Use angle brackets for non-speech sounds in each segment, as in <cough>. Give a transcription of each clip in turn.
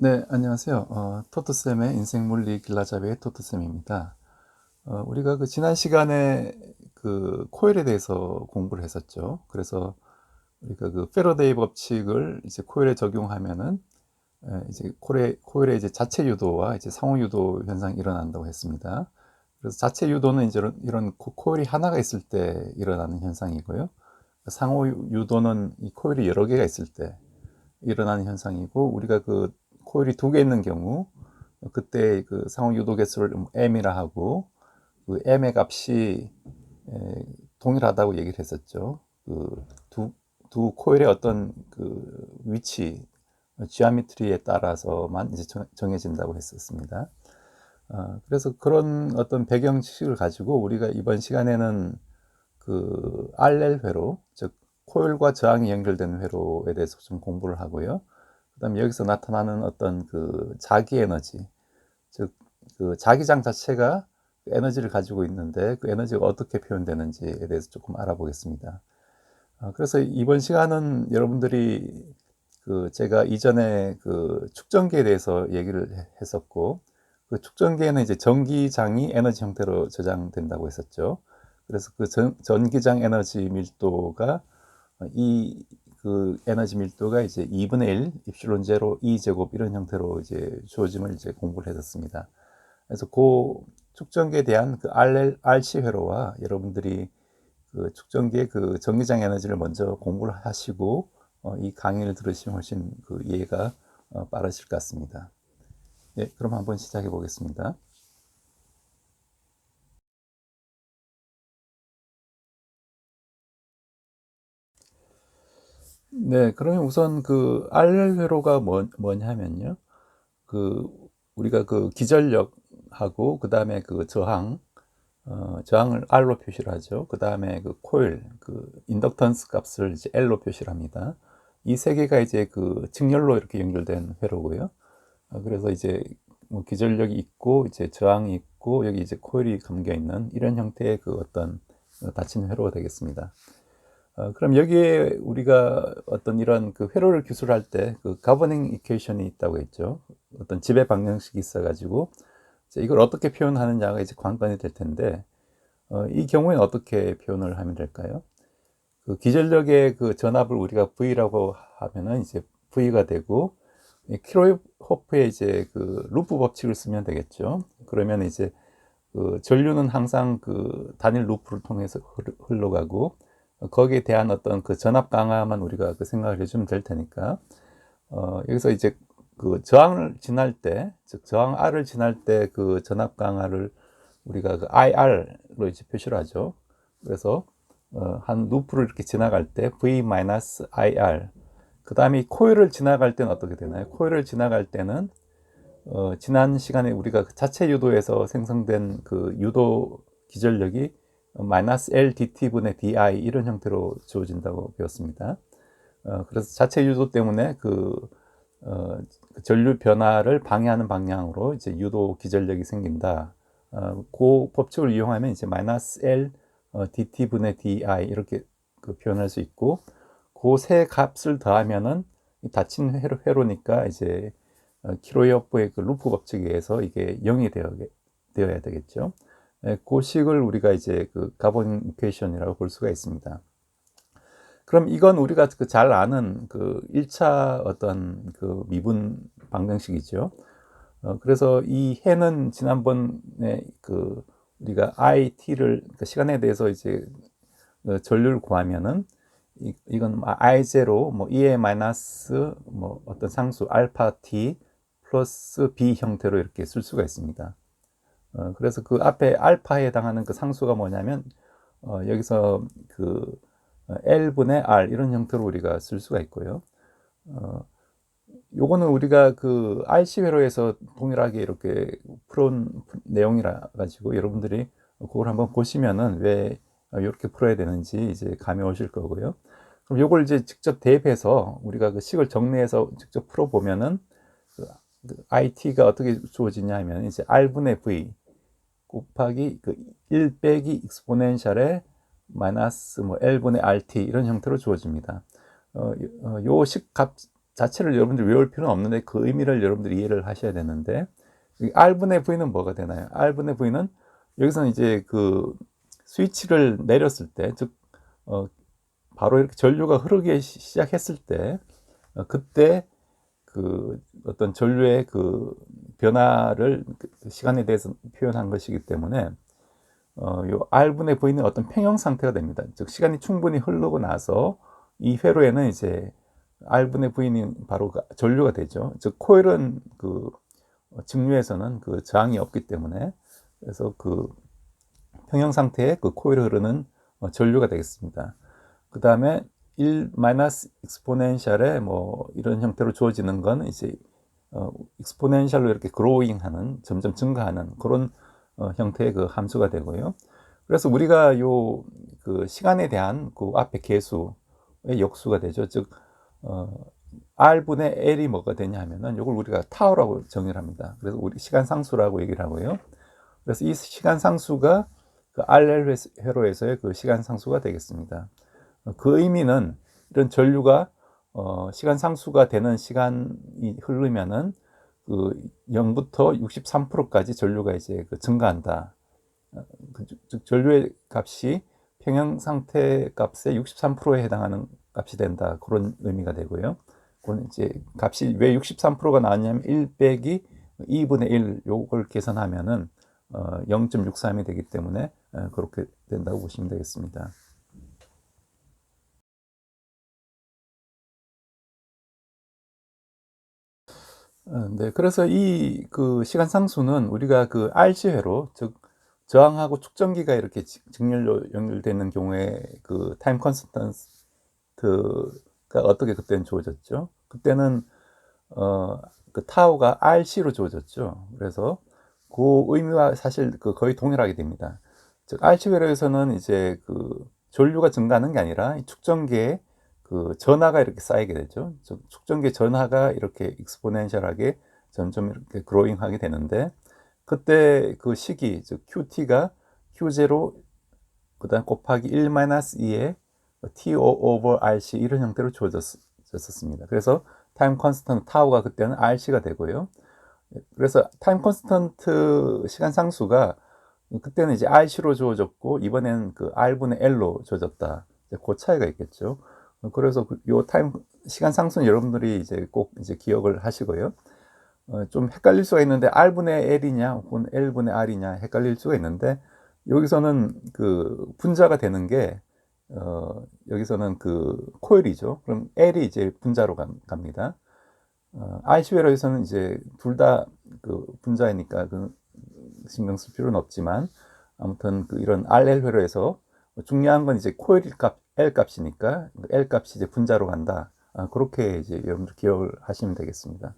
네, 안녕하세요. 어, 토트쌤의 인생물리 길라잡이의 토트쌤입니다. 어, 우리가 그 지난 시간에 그 코일에 대해서 공부를 했었죠. 그래서 우리가 그 페러데이 법칙을 이제 코일에 적용하면은 에, 이제 코일의, 코일의 이제 자체 유도와 이제 상호 유도 현상이 일어난다고 했습니다. 그래서 자체 유도는 이제 이런, 이런 코- 코일이 하나가 있을 때 일어나는 현상이고요. 상호 유도는 이 코일이 여러 개가 있을 때 일어나는 현상이고 우리가 그 코일이 두 개 있는 경우 그때 그 상호 유도 개수를 m이라 하고 그 m의 값이 에, 동일하다고 얘기를 했었죠. 그두 두 코일의 어떤 그 위치, 지오메트리에 따라서만 이제 정, 정해진다고 했었습니다. 어, 그래서 그런 어떤 배경 지식을 가지고 우리가 이번 시간에는 그 RL 회로, 즉 코일과 저항이 연결된 회로에 대해서 좀 공부를 하고요. 그다음에 여기서 나타나는 어떤 그 자기 에너지, 즉 그 자기장 자체가 그 에너지를 가지고 있는데 그 에너지가 어떻게 표현되는지에 대해서 조금 알아보겠습니다. 어, 그래서 이번 시간은 여러분들이 그 제가 이전에 그 축전기에 대해서 얘기를 해- 했었고 그 축전기에는 이제 전기장이 에너지 형태로 저장된다고 했었죠. 그래서 그 전, 전기장 에너지 밀도가 이 그 에너지 밀도가 이제 2분의 1 입실론 제로 2 제곱 이런 형태로 이제 주어짐을 이제 공부를 했었습니다. 그래서 그 축전기에 대한 그 RL, RC 회로와 여러분들이 그 축전기의 그 전기장 에너지를 먼저 공부를 하시고 어, 이 강의를 들으시면 훨씬 그 이해가 어, 빠르실 것 같습니다. 네, 그럼 한번 시작해 보겠습니다. 네, 그러면 우선 그 RL 회로가 뭐, 뭐냐면요. 그 우리가 그 기전력하고 그 다음에 그 저항 어, 저항을 R로 표시를 하죠. 그 다음에 그 코일, 그 인덕턴스 값을 이제 L로 표시를 합니다. 이 세 개가 이제 그 직렬로 이렇게 연결된 회로고요. 어, 그래서 이제 뭐 기전력이 있고 이제 저항이 있고 여기 이제 코일이 감겨 있는 이런 형태의 그 어떤 닫힌 회로가 되겠습니다. 어, 그럼 여기에 우리가 어떤 이런 그 회로를 기술할 때 그 가버닝 이퀘이션이 있다고 했죠. 어떤 지배 방정식이 있어가지고 이걸 어떻게 표현하느냐가 이제 관건이 될 텐데 어, 이 경우에는 어떻게 표현을 하면 될까요? 그 기전력의 그 전압을 우리가 V라고 하면은 이제 V가 되고 키로호프의 이제 그 루프 법칙을 쓰면 되겠죠. 그러면 이제 그 전류는 항상 그 단일 루프를 통해서 흘러가고 거기에 대한 어떤 그 전압 강화만 우리가 그 생각을 해주면 될 테니까 어, 여기서 이제 그 저항을 지날 때, 즉 저항 R을 지날 때 그 전압 강화를 우리가 그 IR로 이제 표시를 하죠. 그래서 어, 한 루프를 이렇게 지나갈 때 V-IR. 그 다음에 코일을 지나갈 때는 어떻게 되나요? 코일을 지나갈 때는 어, 지난 시간에 우리가 그 자체 유도에서 생성된 그 유도 기전력이 마이너스 L dt분의 di 이런 형태로 주어진다고 배웠습니다. 어, 그래서 자체 유도 때문에 그, 어, 그 전류 변화를 방해하는 방향으로 이제 유도 기전력이 생긴다. 어, 그 법칙을 이용하면 이제 마이너스 L 어, dt분의 di 이렇게 그 표현할 수 있고 그 세 값을 더하면은 닫힌 회로, 회로니까 이제 어, 키로이어프의 그 루프 법칙에 의해서 이게 0이 되어, 되어야 되겠죠. 예, 그 식을 우리가 이제 그 가본 이퀘이션이라고 볼 수가 있습니다. 그럼 이건 우리가 그 잘 아는 그 1차 어떤 그 미분 방정식이죠. 어, 그래서 이 해는 지난번에 그 우리가 IT를 그 시간에 대해서 이제 그 전류를 구하면은 이, 이건 I0 뭐 E의 마이너스 뭐 어떤 상수 알파 T 플러스 B 형태로 이렇게 쓸 수가 있습니다. 어, 그래서 그 앞에 알파에 해당하는 그 상수가 뭐냐면 어, 여기서 그 L분의 R 이런 형태로 우리가 쓸 수가 있고요. 어, 요거는 우리가 그 RC 회로에서 동일하게 이렇게 풀어온 내용이라 가지고 여러분들이 그걸 한번 보시면은 왜 이렇게 풀어야 되는지 이제 감이 오실 거고요. 그럼 요걸 이제 직접 대입해서 우리가 그 식을 정리해서 직접 풀어 보면은 그 IT가 어떻게 주어지냐 하면 이제 R분의 V 곱하기 그 1 빼기 익스포넨셜의 마이너스 뭐 L분의 RT 이런 형태로 주어집니다. 어, 요 식값 자체를 여러분들이 외울 필요는 없는데 그 의미를 여러분들이 이해를 하셔야 되는데 R분의 V는 뭐가 되나요? R분의 V는 여기서는 이제 그 스위치를 내렸을 때, 즉, 어, 바로 이렇게 전류가 흐르기 시작했을 때, 어, 그때 그 어떤 전류의 그 변화를 그 시간에 대해서 표현한 것이기 때문에 어, 요 R분의 V는 어떤 평형 상태가 됩니다. 즉, 시간이 충분히 흐르고 나서 이 회로에는 이제 R분의 V는 바로 그 전류가 되죠. 즉, 코일은 그 직류에서는 그 저항이 없기 때문에 그래서 그 평형 상태의 그 코일을 흐르는 어, 전류가 되겠습니다. 그 다음에 1 마이너스 익스포넨셜의 뭐 이런 형태로 주어지는 건 이제 어, 익스포넨셜로 이렇게 그로잉 하는 점점 증가하는 그런 어, 형태의 그 함수가 되고요. 그래서 우리가 요 그 시간에 대한 그 앞에 계수의 역수가 되죠. 즉 어, r분의 l이 뭐가 되냐 하면은 이걸 우리가 타워라고 정의를 합니다. 그래서 우리 시간 상수라고 얘기를 하고요. 그래서 이 시간 상수가 그 RL 회로에서의 그 시간 상수가 되겠습니다. 그 의미는 이런 전류가 어, 시간 상수가 되는 시간이 흐르면은 그 0부터 63%까지 전류가 이제 그 증가한다. 그, 즉 전류의 값이 평형 상태 값의 63%에 해당하는 값이 된다. 그런 의미가 되고요. 그건 이제 값이 왜 63%가 나왔냐면 1 빼기 2분의 1 요걸 계산하면은 어, 0.63이 되기 때문에 어, 그렇게 된다고 보시면 되겠습니다. 네, 그래서 이 그 시간 상수는 우리가 그 RC회로 즉 저항하고 축전기가 이렇게 직렬로 연결되는 경우에 그 타임 컨스턴트가 어떻게 그때는 주어졌죠? 그때는 어, 그 타우가 RC로 주어졌죠. 그래서 그 의미와 사실 그 거의 동일하게 됩니다. 즉 RC 회로에서는 이제 그 전류가 증가하는 게 아니라 축전기에 그 전하가 이렇게 쌓이게 되죠. 즉 축전기 전하가 이렇게 익스포넨셜하게 점점 이렇게 그로잉하게 되는데 그때 그 시기 즉 QT가 Q0 그다음 곱하기 1 2의 T over RC 이런 형태로 주어졌었습니다. 그래서 타임 컨스턴트 타우가 그때는 RC가 되고요. 그래서 타임 컨스턴트 시간 상수가 그때는 이제 RC로 주어졌고 이번에는 그 R분의 L로 주어졌다. 그 차이가 있겠죠. 그래서 그요 타임 시간 상수는 여러분들이 이제 꼭 이제 기억을 하시고요. 어, 좀 헷갈릴 수가 있는데 R분의 L이냐 혹은 L분의 R이냐 헷갈릴 수가 있는데 여기서는 그 분자가 되는 게 어, 여기서는 그 코일이죠. 그럼 L이 이제 분자로 갑니다. 어, IC회로에서는 이제 둘 다 그 분자이니까 그 신경 쓸 필요는 없지만 아무튼 그 이런 RL 회로에서 중요한 건 이제 코일 값 L 값이니까 L 값이 이제 분자로 간다. 아, 그렇게 이제 여러분들 기억을 하시면 되겠습니다.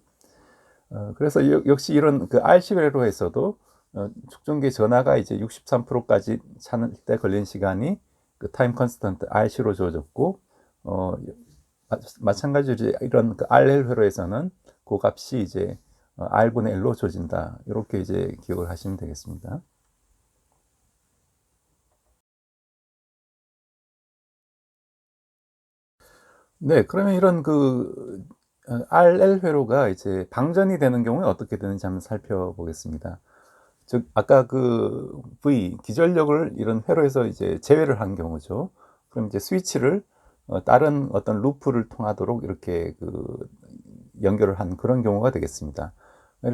어, 그래서 여, 역시 이런 그 RC 회로에서도 어, 축전기 전화가 이제 63%까지 차는 때 걸린 시간이 그 타임 컨스턴트 RC로 주어졌고 어, 마 찬가지로 이런 그 RL 회로에서는 그 값이 이제 어, R분의 L로 줘진다. 이렇게 이제 기억을 하시면 되겠습니다. 네, 그러면 이런 그 RL 회로가 이제 방전이 되는 경우에 어떻게 되는지 한번 살펴보겠습니다. 즉 아까 그 V 기전력을 이런 회로에서 이제 제외를 한 경우죠. 그럼 이제 스위치를 어, 다른 어떤 루프를 통하도록 이렇게 그 연결을 한 그런 경우가 되겠습니다.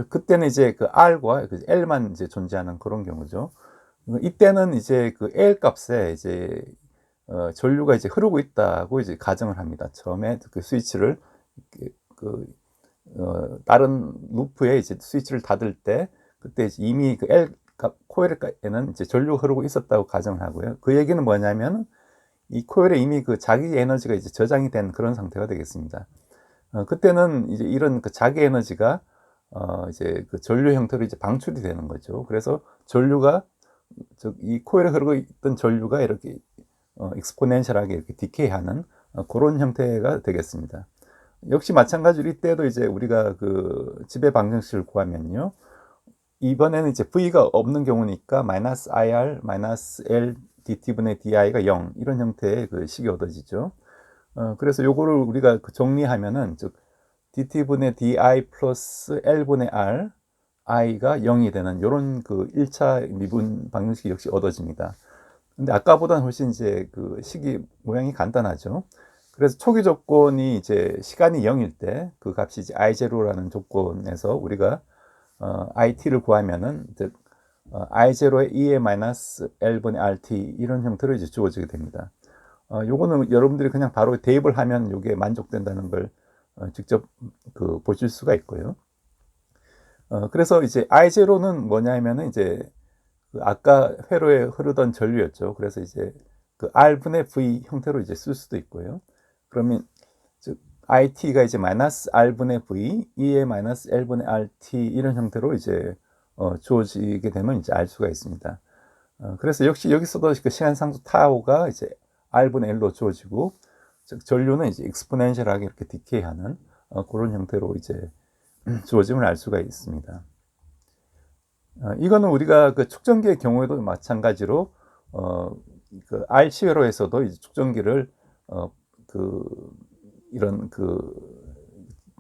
그때는 이제 그 R과 그 L만 이제 존재하는 그런 경우죠. 이때는 이제 그 L 값에 이제 어, 전류가 이제 흐르고 있다고 이제 가정을 합니다. 처음에 그 스위치를 그 어, 다른 루프에 이제 스위치를 닫을 때 그때 이미 그 L 값 코일에는 이제 전류가 흐르고 있었다고 가정을 하고요. 그 얘기는 뭐냐면 이 코일에 이미 그 자기 에너지가 이제 저장이 된 그런 상태가 되겠습니다. 어, 그때는 이제 이런 그 자기 에너지가 어, 이제 그 전류 형태로 이제 방출이 되는 거죠. 그래서 전류가 이 코일에 흐르고 있던 전류가 이렇게 어, 익스포넨셜하게 이렇게 디케이하는 어, 그런 형태가 되겠습니다. 역시 마찬가지로 이때도 이제 우리가 그 지배 방정식을 구하면요. 이번에는 이제 V가 없는 경우니까 마이너스 IR 마이너스 L dt분의 di가 0 이런 형태의 그 식이 얻어지죠. 어, 그래서 요거를 우리가 그 정리하면은 즉 dt분의 di 플러스 l분의 r i가 0이 되는 이런 그 1차 미분 방정식이 역시 얻어집니다. 근데 아까보다는 훨씬 이제 그 식이 모양이 간단하죠. 그래서 초기 조건이 이제 시간이 0일 때 그 값이 이제 i0라는 조건에서 우리가 어, it를 구하면은 즉 어, i0의 2의 마이너스 l분의 rt 이런 형태로 이제 주어지게 됩니다. 어, 요거는 여러분들이 그냥 바로 대입을 하면 요게 만족된다는 걸 어, 직접 그 보실 수가 있고요. 어, 그래서 이제 I0는 뭐냐면은 이제 그 아까 회로에 흐르던 전류였죠. 그래서 이제 그 R분의 V 형태로 이제 쓸 수도 있고요. 그러면 즉 IT가 이제 마이너스 R분의 V, E의 마이너스 L분의 RT 이런 형태로 이제 어, 주어지게 되면 이제 알 수가 있습니다. 어, 그래서 역시 여기서도 그 시간상수 타오가 이제 R분의 L로 주어지고 즉 전류는 이제 익스포넨셜하게 이렇게 디케이하는 어, 그런 형태로 이제 <clears throat> 주어짐을 알 수가 있습니다. 어, 이거는 우리가 그 축전기의 경우에도 마찬가지로 어, 그 RC 회로에서도 이제 축전기를 어, 그 이런 그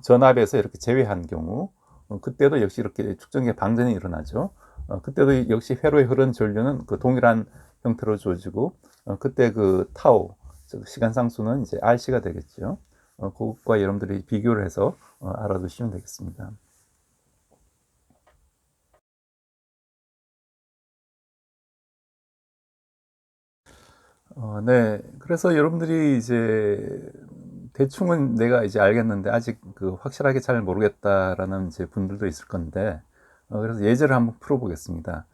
전압에서 이렇게 제외한 경우 어, 그때도 역시 이렇게 축전기의 방전이 일어나죠. 어, 그때도 역시 회로에 흐른 전류는 그 동일한 형태로 주어지고 어, 그때 그 타오 즉 시간 상수는 이제 RC가 되겠죠. 어, 그것과 여러분들이 비교를 해서 어, 알아두시면 되겠습니다. 어, 네. 그래서 여러분들이 이제 대충은 내가 이제 알겠는데 아직 그 확실하게 잘 모르겠다라는 이제 분들도 있을 건데 어, 그래서 예제를 한번 풀어보겠습니다.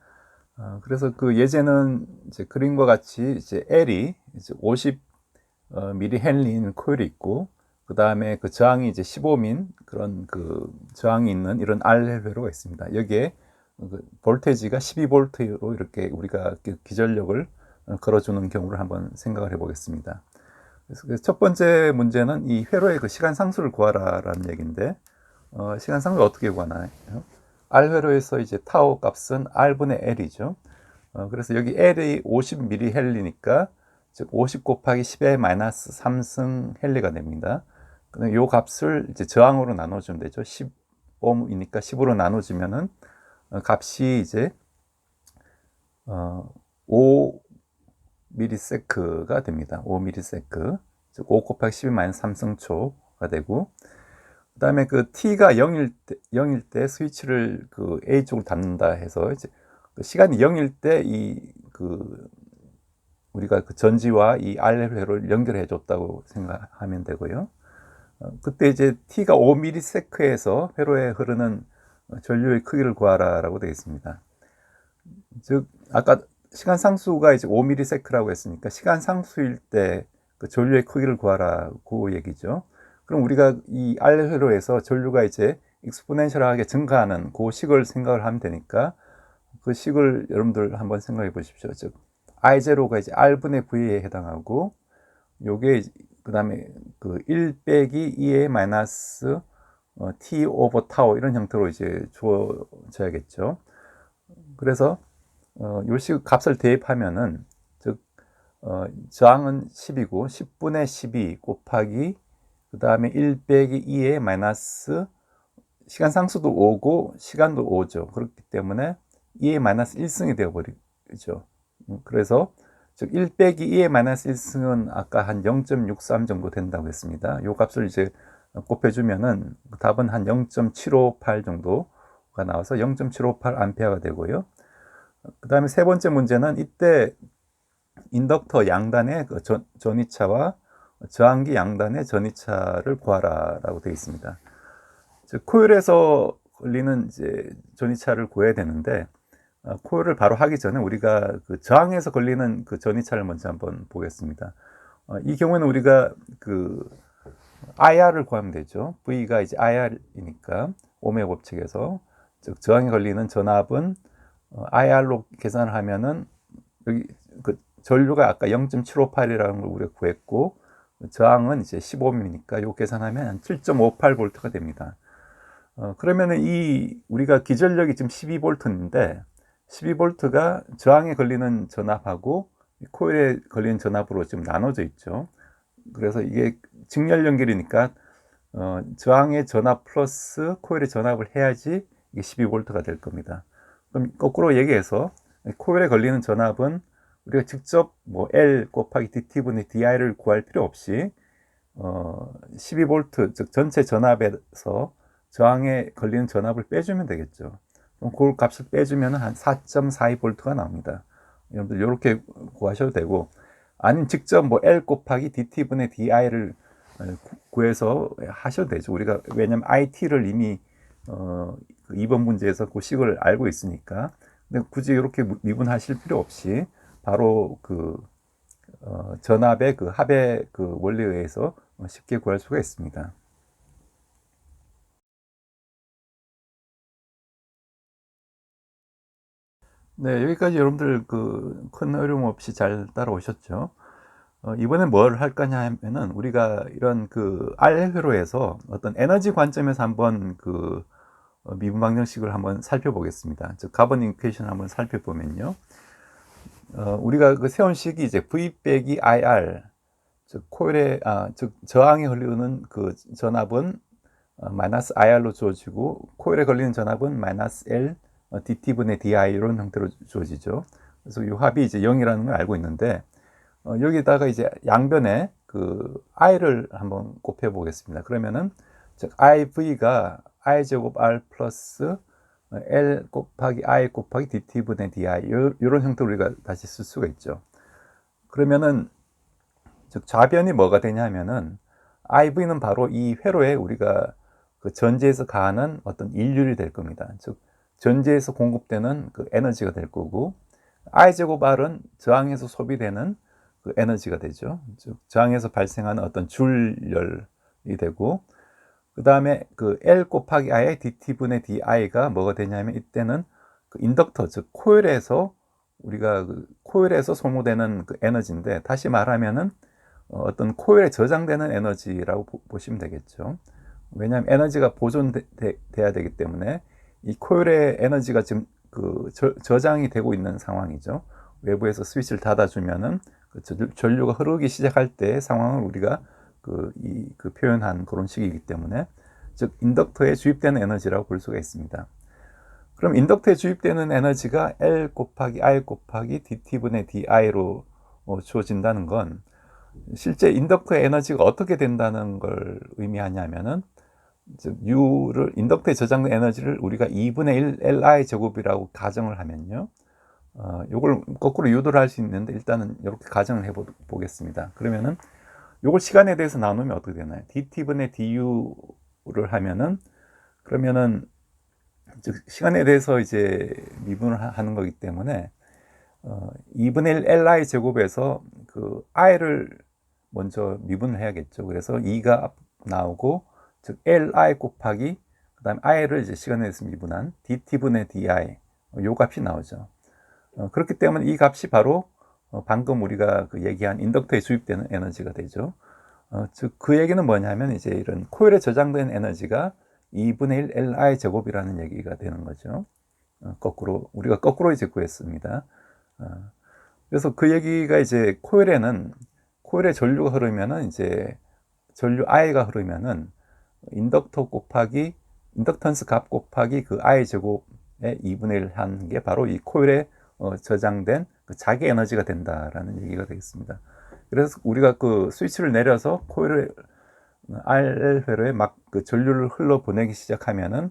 어, 그래서 그 예제는 이제 그림과 같이 이제 L이 이제 50 어, 미리 헨리인 코일이 있고 그 다음에 그 저항이 이제 15민 그런 그 저항이 있는 이런 R 회로가 있습니다. 여기에 그 볼테지가 12볼트로 이렇게 우리가 그 기전력을 걸어주는 경우를 한번 생각을 해보겠습니다. 그래서 그첫 번째 문제는 이 회로의 그 시간 상수를 구하라라는 얘기인데 어, 시간 상수를 어떻게 구하나요? R 회로에서 이제 타오 값은 R분의 L이죠. 어, 그래서 여기 L이 50mH 헬리니까 즉 50 곱하기 10의 마이너스 3승 헬리가 됩니다. 이 값을 이제 저항으로 나눠주면 되죠. 10옴이니까 10으로 나눠주면은 어, 값이 이제 어, 5 미리세크가 됩니다. 5 미리세크. 즉, 5 곱하기 12 마이너스 3승초가 되고, 그 다음에 그 t가 0일 때, 0일 때 스위치를 그 A 쪽으로 닫는다 해서 이제 그 시간이 0일 때 이 그 우리가 그 전지와 이 R 회로를 연결해 줬다고 생각하면 되고요. 어, 그때 이제 t가 5ms에서 회로에 흐르는 전류의 크기를 구하라라고 되어 있습니다. 즉 아까 시간 상수가 이제 5ms라고 했으니까 시간 상수일 때 그 전류의 크기를 구하라고 얘기죠. 그럼 우리가 이 R 회로에서 전류가 이제 익스포넨셜하게 증가하는 그 식을 생각을 하면 되니까 그 식을 여러분들 한번 생각해 보십시오. 즉 I0가 이제 R분의 V에 해당하고 요게 그 다음에 그 1 빼기 2의 마이너스 어, t 오버 타워 이런 형태로 이제 주어져야겠죠. 그래서 어, 요식 값을 대입하면은 즉 어, 저항은 10이고 10분의 12 곱하기 그 다음에 1 빼기 2의 마이너스 시간 상수도 5고 시간도 5죠. 그렇기 때문에 2의 마이너스 1승이 되어버리죠. 음, 그래서 즉 1 빼기 2의 마이너스 1승은 아까 한 0.63 정도 된다고 했습니다. 요 값을 이제 곱해주면은 답은 한 0.758 정도가 나와서 0.758 암페어가 되고요. 그 다음에 세 번째 문제는 이때 인덕터 양단의 그 전, 전이차와 저항기 양단의 전이차를 구하라라고 되어 있습니다. 즉 코일에서 걸리는 이제 전이차를 구해야 되는데 어, 코일을 바로 하기 전에 우리가 그 저항에서 걸리는 그 전이차를 먼저 한번 보겠습니다. 어, 이 경우에는 우리가 그 IR을 구하면 되죠. V가 이제 IR이니까 오메 법칙에서 즉 저항에 걸리는 전압은 어, IR로 계산을 하면은 여기 그 전류가 아까 0.758이라는 걸 우리가 구했고 저항은 이제 15mm니까 요 계산하면 한 7.58V가 됩니다. 어, 그러면은 이 우리가 기전력이 지금 12V인데 12V가 저항에 걸리는 전압하고 코일에 걸리는 전압으로 지금 나눠져 있죠. 그래서 이게 직렬 연결이니까 어, 저항의 전압 플러스 코일의 전압을 해야지 이게 12V가 될 겁니다. 그럼 거꾸로 얘기해서 코일에 걸리는 전압은 우리가 직접 뭐 L 곱하기 DT분의 DI를 구할 필요 없이 어, 12V 즉 전체 전압에서 저항에 걸리는 전압을 빼주면 되겠죠. 그럼 그 값을 빼주면 한 4.42V가 나옵니다. 여러분들 이렇게 구하셔도 되고 아니면 직접 뭐 L 곱하기 DT분의 DI를 구해서 하셔도 되죠. 우리가 왜냐면 IT를 이미 어, 2번 그 문제에서 그 식을 알고 있으니까. 근데 굳이 이렇게 미분하실 필요 없이 바로 그 어, 전압의 그 합의 그 원리에 의해서 쉽게 구할 수가 있습니다. 네, 여기까지 여러분들 그 큰 어려움 없이 잘 따라오셨죠? 어, 이번에 뭘 할 거냐 하면은 우리가 이런 그 R 회로에서 어떤 에너지 관점에서 한번 그 어, 미분 방정식을 한번 살펴보겠습니다. 즉 카본 이퀘이션 한번 살펴보면요. 어, 우리가 그 세운 식이 이제 V 빼기 IR 즉 코일의 아, 즉 저항에 흐르는 그 전압은 어, 마이너스 IR로 주어지고 코일에 걸리는 전압은 마이너스 L 어, DT분의 DI 이런 형태로 주어지죠. 그래서 이 합이 이제 0이라는 걸 알고 있는데 어, 여기다가 이제 양변에 그 i를 한번 곱해 보겠습니다. 그러면은 즉 iv가 i 제곱 r 플러스 l 곱하기 i 곱하기 dt분의 di 이런 형태로 우리가 다시 쓸 수가 있죠. 그러면은 즉 좌변이 뭐가 되냐면은 iv는 바로 이 회로에 우리가 그 전지에서 가하는 어떤 인율이 될 겁니다. 즉 전지에서 공급되는 그 에너지가 될 거고 i 제곱 r은 저항에서 소비되는 그 에너지가 되죠. 즉 저항에서 발생하는 어떤 줄열이 되고 그 다음에 그 L 곱하기 I의 DT분의 DI가 뭐가 되냐면 이때는 그 인덕터 즉 코일에서 우리가 그 코일에서 소모되는 그 에너지인데 다시 말하면은 어, 어떤 코일에 저장되는 에너지라고 보, 시면 되겠죠. 왜냐하면 에너지가 보존돼야 되기 때문에 이 코일의 에너지가 지금 그 저, 저장이 되고 있는 상황이죠. 외부에서 스위치를 닫아주면은 그 전류가 흐르기 시작할 때 상황을 우리가 그, 이, 그 표현한 그런 식이기 때문에 즉 인덕터에 주입되는 에너지라고 볼 수가 있습니다. 그럼 인덕터에 주입되는 에너지가 L 곱하기 R 곱하기 DT분의 DI로 어, 주어진다는 건 실제 인덕터의 에너지가 어떻게 된다는 걸 의미하냐면은 즉 U를 인덕터에 저장된 에너지를 우리가 2분의 1 Li 제곱이라고 가정을 하면요. 어, 요걸 거꾸로 유도를 할 수 있는데 일단은 이렇게 가정을 해 보겠습니다. 그러면은 요걸 시간에 대해서 나누면 어떻게 되나요? dt분의 du를 하면은 그러면은 즉 시간에 대해서 이제 미분을 하는 거기 때문에 어, 2분의 1 li 제곱에서 그 i를 먼저 미분을 해야겠죠. 그래서 2가 나오고 즉 li 곱하기 그다음에 i를 이제 시간에 대해서 미분한 dt분의 di 요 값이 나오죠. 어, 그렇기 때문에 이 값이 바로 어, 방금 우리가 그 얘기한 인덕터에 주입되는 에너지가 되죠. 어, 즉, 그 얘기는 뭐냐면 이제 이런 코일에 저장된 에너지가 2분의 1 Li 제곱이라는 얘기가 되는 거죠. 어, 거꾸로, 우리가 거꾸로 이제 구했습니다. 어, 그래서 그 얘기가 이제 코일에는, 코일에 전류가 흐르면은 이제 전류 I가 흐르면은 인덕터 곱하기, 인덕턴스 값 곱하기 그 I 제곱의 2분의 1 한 게 바로 이 코일에 어, 저장된 그 자기 에너지가 된다라는 얘기가 되겠습니다. 그래서 우리가 그 스위치를 내려서 코일을 R 회로에 막 그 전류를 흘러 보내기 시작하면은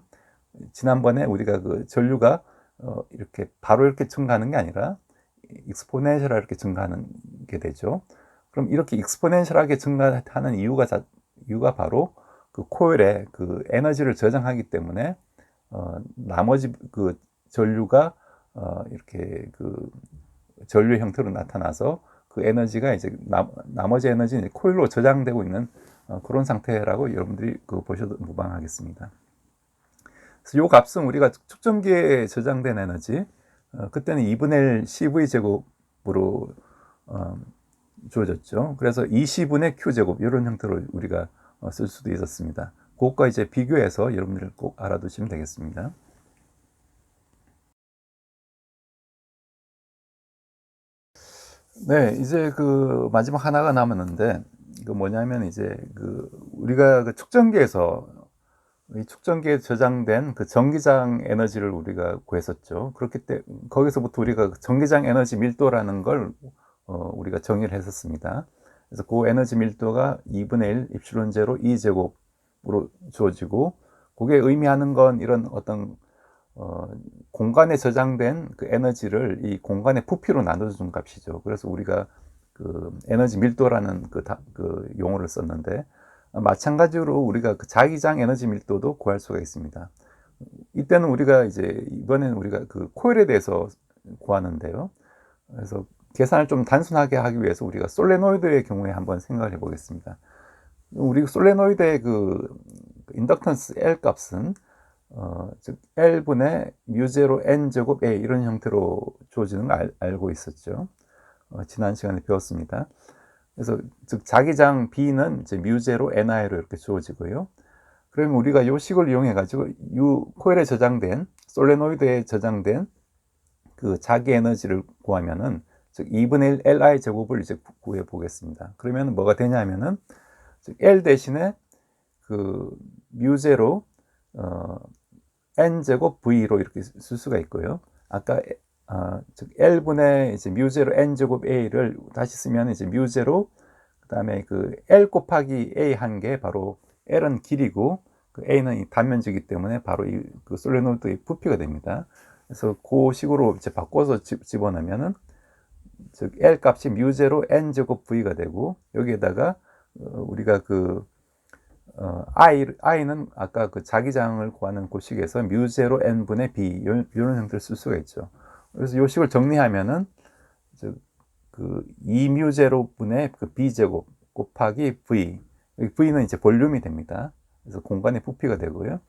지난번에 우리가 그 전류가 어 이렇게 바로 이렇게 증가하는 게 아니라 익스포넨셜하게 이렇게 증가하는 게 되죠. 그럼 이렇게 익스포넨셜하게 증가하는 이유가 자, 이유가 바로 그 코일에 그 에너지를 저장하기 때문에 어 나머지 그 전류가 어, 이렇게 그 전류 형태로 나타나서 그 에너지가 이제 나, 나머지 에너지는 코일로 저장되고 있는 어, 그런 상태라고 여러분들이 그 보셔도 무방하겠습니다. 그래서 요 값은 우리가 측정기에 저장된 에너지, 어, 그때는 2분의 1 CV 제곱으로 어, 주어졌죠. 그래서 20분의 Q 제곱 이런 형태로 우리가 어, 쓸 수도 있었습니다. 그것과 이제 비교해서 여러분들 꼭 알아두시면 되겠습니다. 네, 이제 그 마지막 하나가 남았는데 그 뭐냐면 이제 그 우리가 그 축전기에서 이 축전기에 저장된 그 전기장 에너지를 우리가 구했었죠. 그렇기 때문에 거기서부터 우리가 그 전기장 에너지 밀도라는 걸 어, 우리가 정의를 했었습니다. 그래서 그 에너지 밀도가 2분의 1 입실론 제로 2제곱으로 주어지고 그게 의미하는 건 이런 어떤 어, 공간에 저장된 그 에너지를 이 공간의 부피로 나눠준 값이죠. 그래서 우리가 그 에너지 밀도라는 그, 다, 그 용어를 썼는데 마찬가지로 우리가 그 자기장 에너지 밀도도 구할 수가 있습니다. 이때는 우리가 이제 이번에는 우리가 그 코일에 대해서 구하는데요. 그래서 계산을 좀 단순하게 하기 위해서 우리가 솔레노이드의 경우에 한번 생각을 해보겠습니다. 우리 솔레노이드의 그 인덕턴스 L 값은 어, 즉 L분의 뮤제로 N제곱 A 이런 형태로 주어지는 걸 알, 알고 있었죠. 어, 지난 시간에 배웠습니다. 그래서 즉 자기장 B는 이제 뮤제로 NI로 이렇게 주어지고요. 그러면 우리가 이 식을 이용해 가지고 이 코일에 저장된 솔레노이드에 저장된 그 자기 에너지를 구하면은 즉 2분의 1 Li 제곱을 이제 구해 보겠습니다. 그러면 뭐가 되냐면은 즉 L 대신에 그 뮤제로 어, n 제곱 v로 이렇게 쓸 수가 있고요. 아까 어, 즉 L분의 이제 뮤제로 n제곱 a를 다시 쓰면 이제 뮤제로 그다음에 그 L 곱하기 a 한 게 바로 L은 길이고 그 a는 이 단면지기 때문에 바로 이 그 솔레노이드의 부피가 됩니다. 그래서 그 식으로 이제 바꿔서 집 어넣으면은 즉 L 값이 뮤제로 n 제곱 v가 되고 여기에다가 어, 우리가 그 어, I, I는 아까 그 자기장을 구하는 고식에서 뮤제로 n분의 b 이런 형태를 쓸 수가 있죠. 그래서 이 식을 정리하면은 그 2뮤제로 분의 그 b제곱 곱하기 v v는 이제 볼륨이 됩니다. 그래서 공간의 부피가 되고요.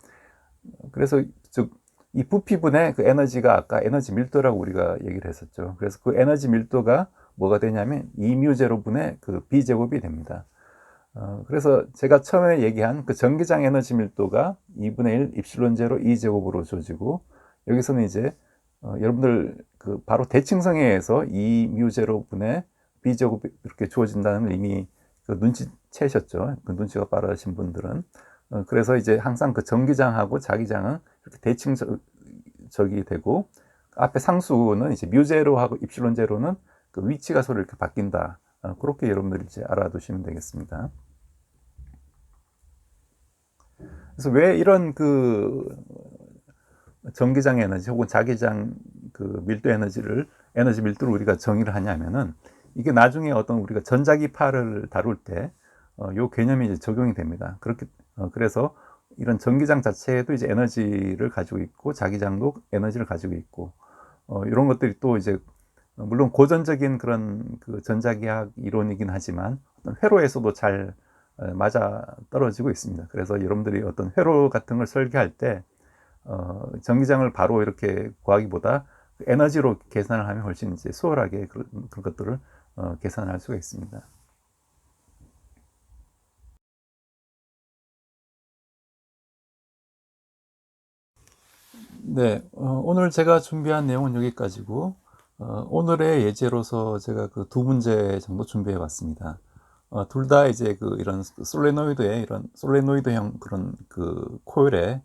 그래서 즉 이 부피분의 그 에너지가 아까 에너지 밀도라고 우리가 얘기를 했었죠. 그래서 그 에너지 밀도가 뭐가 되냐면 2뮤제로 분의 그 b제곱이 됩니다. 어, 그래서 제가 처음에 얘기한 그 전기장 에너지 밀도가 2분의 1 입실론 제로 2제곱으로 줘지고 여기서는 이제 어, 여러분들 그 바로 대칭성에 서 2뮤 제로 분의 b제곱 이렇게 주어진다는 이미 그 눈치채셨죠. 그 눈치가 빠르신 분들은. 어, 그래서 이제 항상 그 전기장하고 자기장은 이렇게 대칭적이 되고 앞에 상수는 이제 뮤 제로하고 입실론 제로는 그 위치가 서로 이렇게 바뀐다. 어, 그렇게 여러분들이 이제 알아두시면 되겠습니다. 그래서 왜 이런 그 전기장 에너지 혹은 자기장 그 밀도 에너지를 에너지 밀도를 우리가 정의를 하냐면은 이게 나중에 어떤 우리가 전자기파를 다룰 때 어, 요 개념이 이제 적용이 됩니다. 그렇게 어, 그래서 이런 전기장 자체에도 이제 에너지를 가지고 있고 자기장도 에너지를 가지고 있고 어, 이런 것들이 또 이제 물론 고전적인 그런 그 전자기학 이론이긴 하지만 회로에서도 잘 어, 맞아 떨어지고 있습니다. 그래서 여러분들이 어떤 회로 같은 걸 설계할 때 어, 전기장을 바로 이렇게 구하기보다 에너지로 계산을 하면 훨씬 이제 수월하게 그런, 그런 것들을 어, 계산할 수가 있습니다. 네, 어, 오늘 제가 준비한 내용은 여기까지고 어, 오늘의 예제로서 제가 그 두 문제 정도 준비해 봤습니다. 어, 둘 다 이제 그 이런 솔레노이드의 이런 솔레노이드형 그런 그 코일에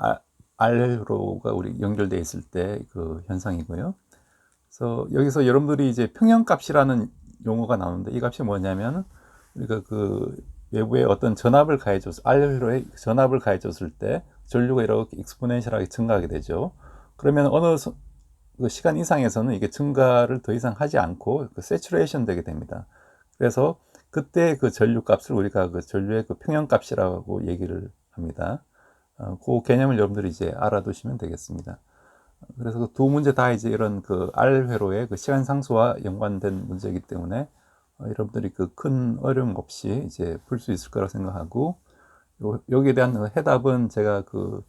아, R로가 우리 연결되어 있을 때 그 현상이고요. 그래서 여기서 여러분들이 이제 평형값이라는 용어가 나오는데 이 값이 뭐냐면 우리가 그 외부에 어떤 전압을 가해줘서 R로에 전압을 가해줬을 때 전류가 이렇게 익스포넨셜하게 증가하게 되죠. 그러면 어느 그 시간 이상에서는 이게 증가를 더 이상 하지 않고 그 세츄레이션 되게 됩니다. 그래서 그때 그 전류 값을 우리가 그 전류의 그 평형 값이라고 얘기를 합니다. 어, 그 개념을 여러분들이 이제 알아두시면 되겠습니다. 그래서 그 두 문제 다 이제 이런 그 R 회로의 그 시간 상수와 연관된 문제이기 때문에 어, 여러분들이 그 큰 어려움 없이 이제 풀 수 있을 거라고 생각하고 요, 여기에 대한 그 해답은 제가 그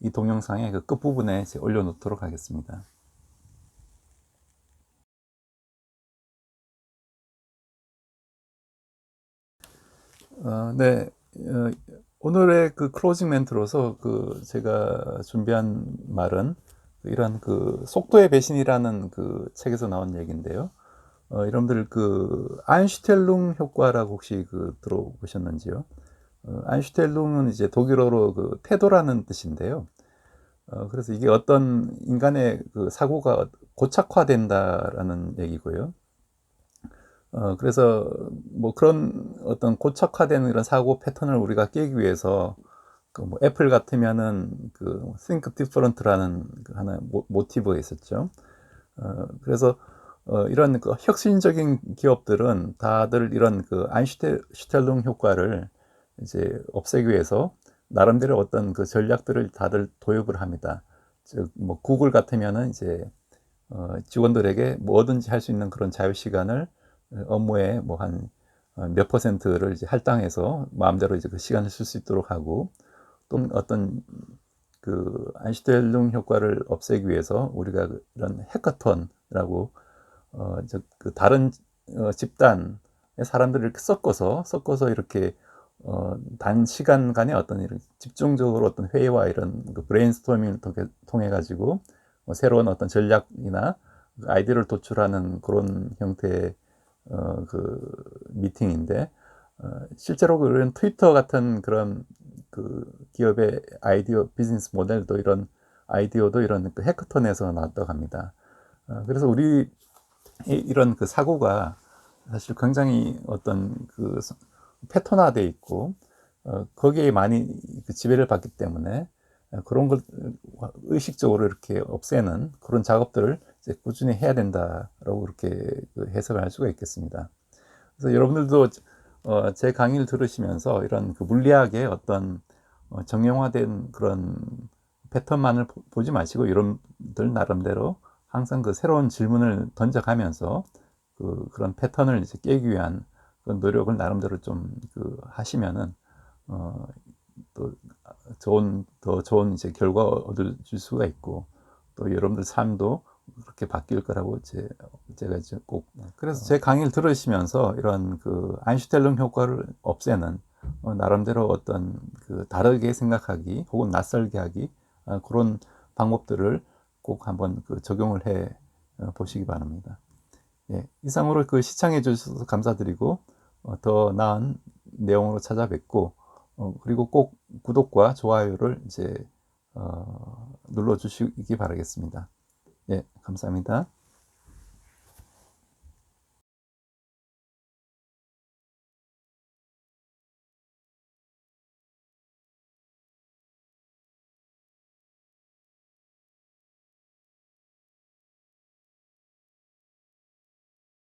이 동영상의 그 끝부분에 올려놓도록 하겠습니다. 어, 네. 어, 오늘의 그 클로징 멘트로서 그 제가 준비한 말은 이런 그 속도의 배신이라는 그 책에서 나온 얘기인데요. 어, 여러분들 그 안슈텔룽 효과라고 혹시 그 들어보셨는지요? 어, 안슈텔룽은 이제 독일어로 그 태도라는 뜻인데요. 어, 그래서 이게 어떤 인간의 그 사고가 고착화된다라는 얘기고요. 어, 그래서 뭐 그런 어떤 고착화된 이런 사고 패턴을 우리가 깨기 위해서 그 뭐 애플 같으면은 그 think different라는 그 하나 모, 모티브가 있었죠. 어, 그래서 어, 이런 그 혁신적인 기업들은 다들 이런 그 안슈텔룽 효과를 이제 없애기 위해서 나름대로 어떤 그 전략들을 다들 도입을 합니다. 즉, 뭐 구글 같으면은 이제 어, 직원들에게 뭐든지 할 수 있는 그런 자유 시간을 업무에 뭐 한 몇 퍼센트를 이제 할당해서 마음대로 이제 그 시간을 쓸 수 있도록 하고 또 어떤 그 안슈텔룽 효과를 없애기 위해서 우리가 그 이런 해커톤이라고 어, 저그 다른 어, 집단의 사람들을 섞어서 섞어서 이렇게 어, 단시간간에 어떤 이런 집중적으로 어떤 회의와 이런 그 브레인스토밍을 통해, 통해 가지고 뭐 새로운 어떤 전략이나 그 아이디어를 도출하는 그런 형태의 어, 그 미팅인데 어, 실제로 그런 트위터 같은 그런 그 기업의 아이디어 비즈니스 모델도 이런 아이디어도 이런 그 해커톤에서 나왔다고 합니다. 어, 그래서 우리 이런 그 사고가 사실 굉장히 어떤 그 패턴화돼 있고 어, 거기에 많이 그 지배를 받기 때문에 그런 걸 의식적으로 이렇게 없애는 그런 작업들을 꾸준히 해야 된다라고 그렇게 그 해석을 할 수가 있겠습니다. 그래서 여러분들도 어, 제 강의를 들으시면서 이런 그 물리학의 어떤 어, 정형화된 그런 패턴만을 보, 지 마시고 여러분들 나름대로 항상 그 새로운 질문을 던져가면서 그 그런 패턴을 이제 깨기 위한 그 노력을 나름대로 좀 그 하시면은 어, 또 좋은 더 좋은 이제 결과 얻을 수가 있고 또 여러분들 삶도 그렇게 바뀔 거라고 제, 제가 이제 꼭 그래서 제 강의를 들으시면서 이런 그 안슈텔름 효과를 없애는 어, 나름대로 어떤 그 다르게 생각하기 혹은 낯설게 하기 어, 그런 방법들을 꼭 한번 그 적용을 해 어, 보시기 바랍니다. 예, 이상으로 그 시청해 주셔서 감사드리고 어, 더 나은 내용으로 찾아뵙고 어, 그리고 꼭 구독과 좋아요를 이제 어, 눌러 주시기 바라겠습니다. 예, 감사합니다.